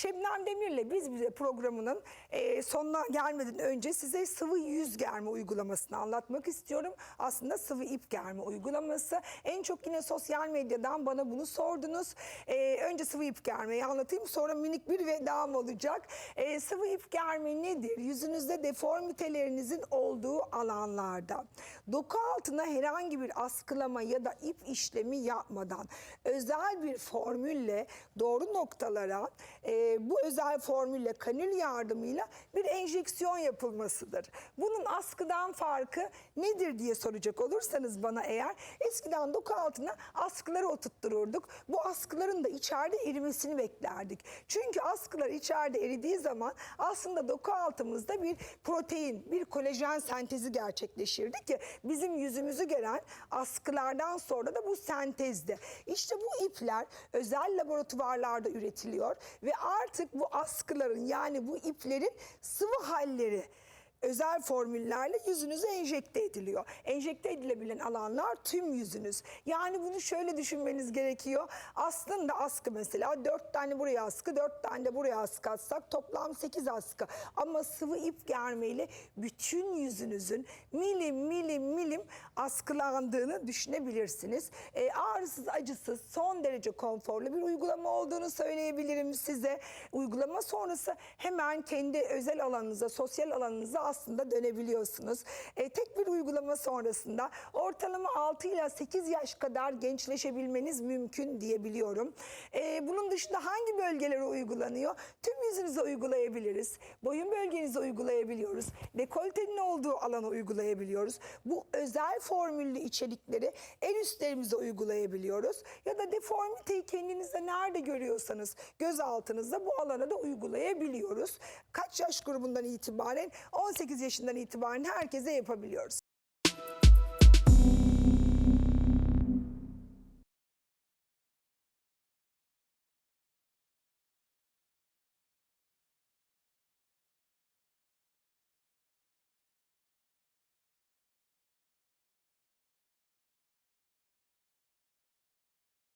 Şebnem Demir'le biz bize programının e, sonuna gelmeden önce size sıvı yüz germe uygulamasını anlatmak istiyorum. Aslında sıvı ip germe uygulaması. En çok yine sosyal medyadan bana bunu sordunuz. E, önce sıvı ip germeyi anlatayım sonra minik bir vedam olacak. E, sıvı ip germe nedir? Yüzünüzde deformitelerinizin olduğu alanlarda doku altına herhangi bir askılama ya da ip işlemi yapmadan özel bir formülle doğru noktalara e, bu özel formülle kanül yardımıyla bir enjeksiyon yapılmasıdır. Bunun askıdan farkı nedir diye soracak olursanız bana eğer eskiden doku altına askıları oturttururduk. Bu askıların da içeride erimesini beklerdik. Çünkü askılar içeride eridiği zaman aslında doku altımızda bir protein, bir kolajen sentezi gerçekleşirdi ki bizim yüzümüzü gelen askılardan sonra da bu sentezde. İşte bu ipler özel laboratuvarlarda üretiliyor ve artık bu askıların yani bu iplerin sıvı halleri özel formüllerle yüzünüze enjekte ediliyor. Enjekte edilebilen alanlar tüm yüzünüz. Yani bunu şöyle düşünmeniz gerekiyor. Aslında askı mesela dört tane buraya askı, dört tane de buraya askı atsak toplam sekiz askı. Ama sıvı ip germeyle bütün yüzünüzün milim milim milim askılandığını düşünebilirsiniz. E, ağrısız, acısız, son derece konforlu bir uygulama olduğunu söyleyebilirim size. Uygulama sonrası hemen kendi özel alanınıza, sosyal alanınıza aslında dönebiliyorsunuz. E, tek bir uygulama sonrasında ortalama 6 ila 8 yaş kadar gençleşebilmeniz mümkün diyebiliyorum. E, bunun dışında hangi bölgelere uygulanıyor? Tüm yüzünüze uygulayabiliriz. Boyun bölgenize uygulayabiliyoruz. Dekoltenin olduğu alana uygulayabiliyoruz. Bu özel formüllü içerikleri en üstlerimize uygulayabiliyoruz. Ya da deformiteyi kendinizde nerede görüyorsanız göz altınızda bu alana da uygulayabiliyoruz. Kaç yaş grubundan itibaren? 18 yaşından itibaren herkese yapabiliyoruz.